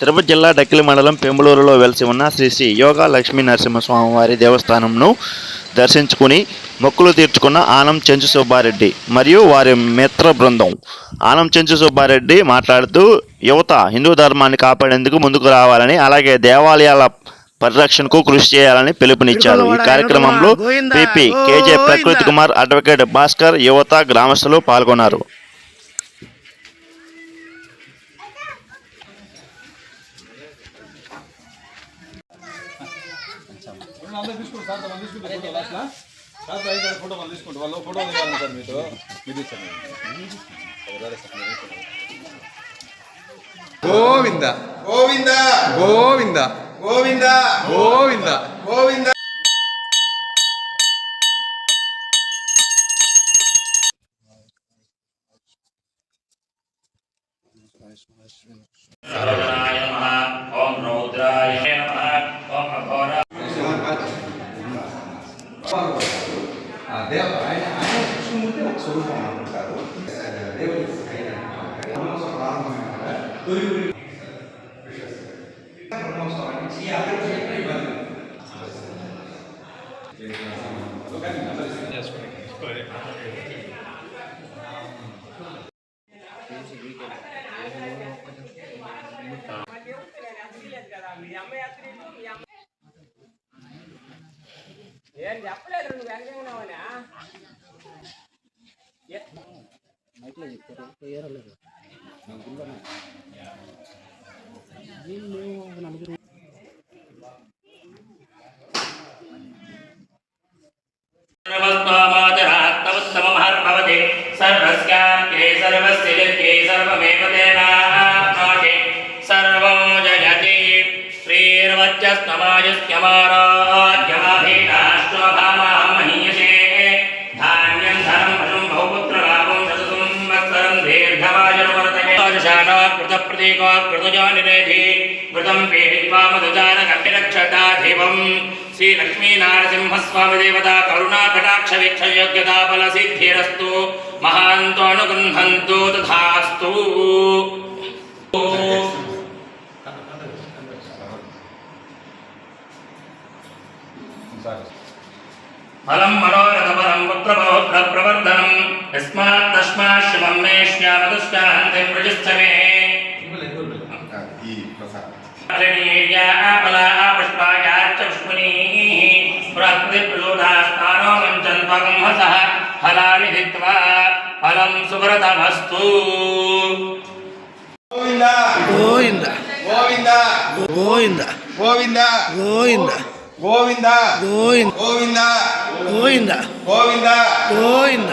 తిరుపతి జిల్లా డక్కిలి మండలం పెంబలూరులో వెలిసి ఉన్న శ్రీ శ్రీ యోగా లక్ష్మీ నరసింహస్వామి వారి దేవస్థానంను దర్శించుకుని మొక్కులు తీర్చుకున్న ఆనం చెంచు సుబ్బారెడ్డి మరియు వారి మిత్ర బృందం. ఆనం చెంచు సుబ్బారెడ్డి మాట్లాడుతూ యువత హిందూ ధర్మాన్ని కాపాడేందుకు ముందుకు రావాలని అలాగే దేవాలయాల పరిరక్షణకు కృషి చేయాలని పిలుపునిచ్చారు. ఈ కార్యక్రమంలో పిపి కేజే ప్రకృతి కుమార్ అడ్వకేట్ భాస్కర్ యువత గ్రామస్తులు పాల్గొన్నారు. సార్ మనం తీసుకుంటారు ఫోటో లాస్ట్లో సార్ ఐదు ఫోటో మనం తీసుకుంటాం వాళ్ళు ఫోటో ఇవ్వాలి సార్ మీతో మీరు ఇచ్చాను గోవింద. గోవింద. గోవింద. గోవింద. గోవింద. గోవింద. ఓం రౌద్రాయ దేవ ఆయన ఆయన కృష్ణమూర్తి ఒక స్వరూపం అనుకుంటారు దేవుడి ప్రారంభమైన తొలి బ్రహ్మోత్సవానికి ఇబ్బంది ఏం చెప్పలేదు నువ్వు వెనకన్నావునా మైక్లో చెప్తారు ఏరలేదు వీళ్ళు నలుగురు. सर्वं जयति श्रीर्वच्चस्तमायुष्यमाराध्यमाधीता कृतप्रतीको कृतजो निरेधि घृतं पीडित्वामदुदारगम्यरक्षताधिपं श्रीलक्ष्मीनारसिंहस्वामिदेवता करुणाकटाक्षवीक्षयोग्यताफलसिद्धिरस्तु महान्तो अनुगृह्णन्तु तथास्तु फलं मनोरथफलं पुत्रभोप्रवर्धनम् యస్మాత్ తస్మాత్ శివం మే శ్యామదుష్టాహంతి మృజస్థమే ఫలాన్ని హిత్వా ఫలం సువ్రతమస్తు గోవింద గోవింద గోవింద గోవింద గోవింద గోవింద గోవింద గోవింద గోవింద గోవింద గోవింద గోవింద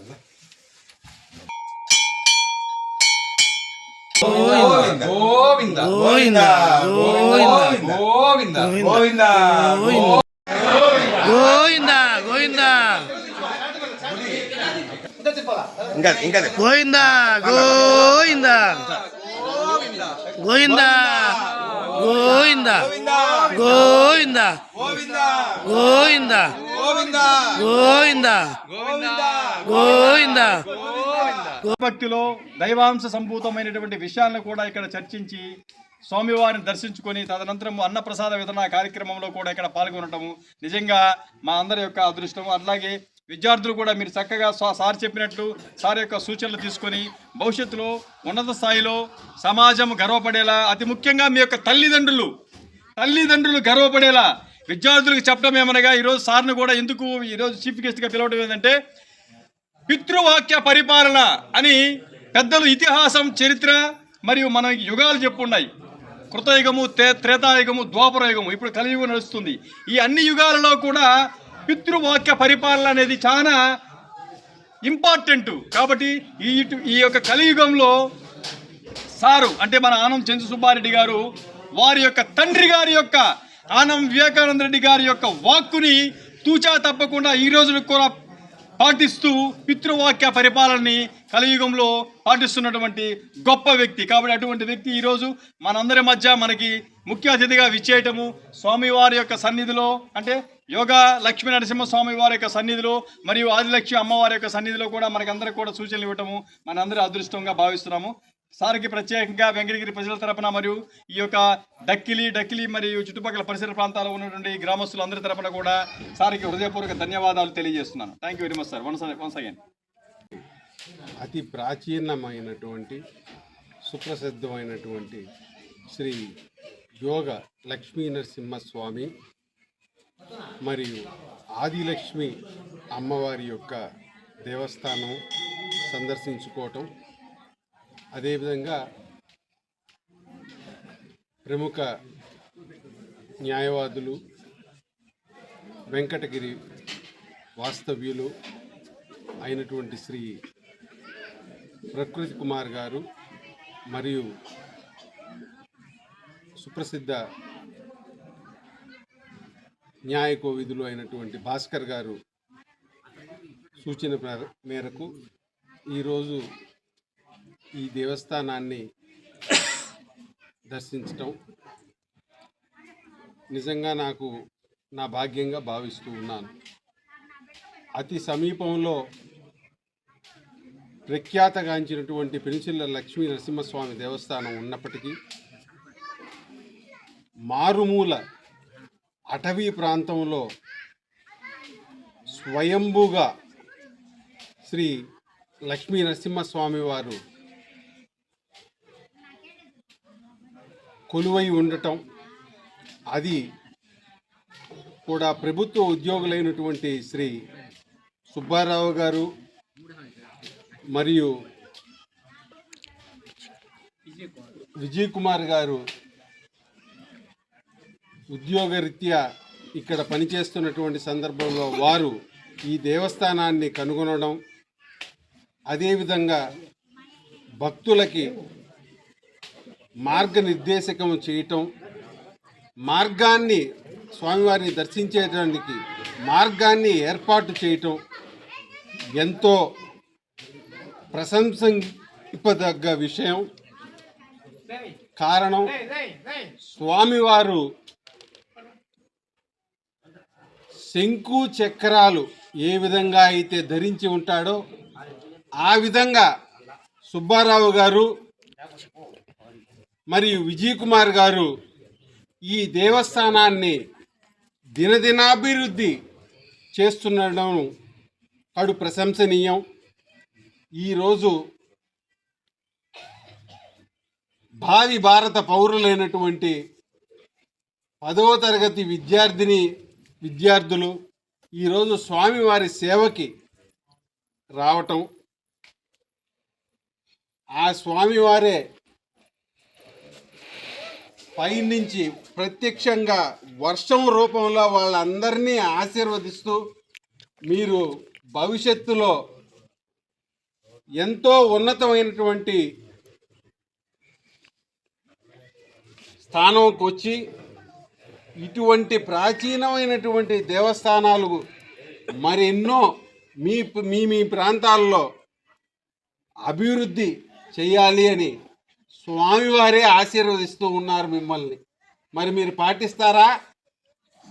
కదా గోవింద గోవింద గోవింద గోవింద గోవింద గోవింద గోవింద ఇంకా ఇంకా గోవింద గోవింద గోవింద గోవింద. గోవింద. గోవింద. గోవింద. గోవింద. గోవింద. గోవింద. భక్తిలో దైవాంశ సంభూతమైనటువంటి విషయాలను కూడా ఇక్కడ చర్చించి స్వామివారిని దర్శించుకొని తదనంతరం అన్నప్రసాద వితరణ కార్యక్రమంలో కూడా ఇక్కడ పాల్గొనటము నిజంగా మా అందరి యొక్క అదృష్టం అట్లాగే విద్యార్థులు కూడా మీరు చక్కగా సార్ చెప్పినట్లు సార్ యొక్క సూచనలు తీసుకొని భవిష్యత్తులో ఉన్నత స్థాయిలో సమాజం గర్వపడేలా అతి ముఖ్యంగా మీ యొక్క తల్లిదండ్రులు తల్లిదండ్రులు గర్వపడేలా విద్యార్థులకు చెప్పడం ఏమనగా ఈరోజు సార్ను కూడా ఎందుకు ఈరోజు చీఫ్ గెస్ట్గా పిలవడం ఏంటంటే పితృవాక్య పరిపాలన అని పెద్దలు ఇతిహాసం చరిత్ర మరియు మన యుగాలు చెప్పున్నాయి. కృతయుగము తే త్రేతాయుగము ద్వాపరయుగము ఇప్పుడు కలియుగం నడుస్తుంది. ఈ అన్ని యుగాలలో కూడా పితృవాక్య పరిపాలన అనేది చాలా ఇంపార్టెంట్ కాబట్టి ఈ ఈ యొక్క కలియుగంలో సారు అంటే మన ఆనం చంద్ర సుబ్బారెడ్డి గారు వారి యొక్క తండ్రి గారి యొక్క ఆనం వివేకానంద రెడ్డి గారి యొక్క వాక్కుని తూచా తప్పకుండా ఈ రోజున కూడా పాటిస్తూ పితృవాక్య పరిపాలనని కలియుగంలో పాటిస్తున్నటువంటి గొప్ప వ్యక్తి. కాబట్టి అటువంటి వ్యక్తి ఈరోజు మనందరి మధ్య మనకి ముఖ్య అతిథిగా విచ్చేయటము. స్వామివారి యొక్క సన్నిధిలో అంటే యోగా లక్ష్మీ నరసింహ స్వామి వారి యొక్క సన్నిధిలో మరియు ఆదిలక్ష్మి అమ్మవారి యొక్క సన్నిధిలో కూడా మనకందరికి కూడా సూచనలు ఇవ్వటము మనందరి అదృష్టంగా భావిస్తున్నాము. సార్కి ప్రత్యేకంగా వెంకటగిరి ప్రజల తరపున మరియు ఈ యొక్క డక్కిలి డక్కిలి మరియు చుట్టుపక్కల పరిసర ప్రాంతాల్లో ఉన్నటువంటి గ్రామస్తులందరి తరపున కూడా సార్కి హృదయపూర్వక ధన్యవాదాలు తెలియజేస్తున్నాను. Thank you very much sir once once again అతి ప్రాచీనమైనటువంటి సుప్రసిద్ధమైనటువంటి శ్రీ యోగ లక్ష్మీ నరసింహస్వామి మరియు ఆదిలక్ష్మి అమ్మవారి యొక్క దేవస్థానం సందర్శించుకోవటం అదేవిధంగా ప్రముఖ న్యాయవాదులు వెంకటగిరి వాస్తవ్యులు అయినటువంటి శ్రీ ప్రకృతి కుమార్ గారు మరియు సుప్రసిద్ధ న్యాయ కోవిధులు అయినటువంటి భాస్కర్ గారు సూచన మేర- మేరకు ఈరోజు ఈ దేవస్థానాన్ని దర్శించటం నిజంగా నాకు నా భాగ్యంగా భావిస్తూ ఉన్నాను. అతి సమీపంలో ప్రఖ్యాతగాంచినటువంటి పెనుచిల్ల లక్ష్మీ నరసింహస్వామి దేవస్థానం ఉన్నప్పటికీ మారుమూల అటవీ ప్రాంతంలో స్వయంభూగా శ్రీ లక్ష్మీ నరసింహస్వామి వారు కొలువై ఉండటం అది కూడా ప్రభుత్వ ఉద్యోగులైనటువంటి శ్రీ సుబ్బారావు గారు మరియు విజయ్ కుమార్ గారు ఉద్యోగరీత్యా ఇక్కడ పనిచేస్తున్నటువంటి సందర్భంలో వారు ఈ దేవస్థానాన్ని కనుగొనడం అదేవిధంగా భక్తులకి మార్గనిర్దేశకం చేయటం మార్గాన్ని స్వామివారిని దర్శించేటానికి మార్గాన్ని ఏర్పాటు చేయటం ఎంతో ప్రశంసింపదగ్గ విషయం. కారణం స్వామివారు శంకు చక్రాలు ఏ విధంగా అయితే ధరించి ఉంటాడో ఆ విధంగా సుబ్బారావు గారు మరియు విజయ్ కుమార్ గారు ఈ దేవస్థానాన్ని దినదినాభివృద్ధి చేస్తుండడం కడు ప్రశంసనీయం. ఈరోజు భావి భారత పౌరులైనటువంటి పదవ తరగతి విద్యార్థిని విద్యార్థులు ఈరోజు స్వామివారి సేవకి రావటం. ఆ స్వామివారే పైనుంచి ప్రత్యక్షంగా వర్షం రూపంలో వాళ్ళందరినీ ఆశీర్వదిస్తూ మీరు భవిష్యత్తులో ఎంతో ఉన్నతమైనటువంటి స్థానంకి వచ్చి ఇటువంటి ప్రాచీనమైనటువంటి దేవస్థానాలు మరెన్నో మీ మీ మీ ప్రాంతాల్లో అభివృద్ధి చేయాలి అని స్వామివారే ఆశీర్వదిస్తూ ఉన్నారు మిమ్మల్ని. మరి మీరు పాటిస్తారా?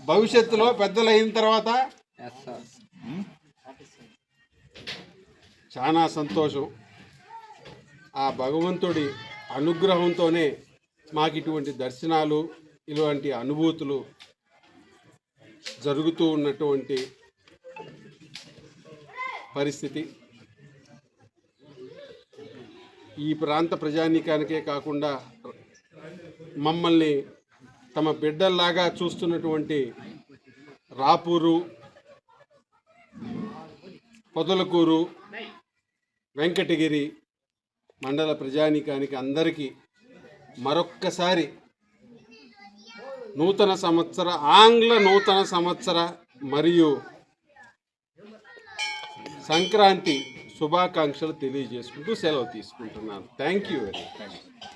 భవిష్యత్తులో పెద్దలు అయిన తర్వాత చాలా సంతోషం. ఆ భగవంతుడి అనుగ్రహంతోనే మాకు ఇటువంటి దర్శనాలు ఇలాంటి అనుభూతులు జరుగుతూ ఉన్నటువంటి పరిస్థితి. ఈ ప్రాంత ప్రజానీకానికే కాకుండా మమ్మల్ని తమ బిడ్డల్లాగా చూస్తున్నటువంటి రాపూరు పొదలకూరు వెంకటగిరి మండల ప్రజానీకానికి అందరికీ మరొక్కసారి నూతన సంవత్సర ఆంగ్ల నూతన సంవత్సర మరియు సంక్రాంతి శుభాకాంక్షలు తెలియజేసుకుంటూ సెలవు తీసుకుంటున్నాను. Thank you very much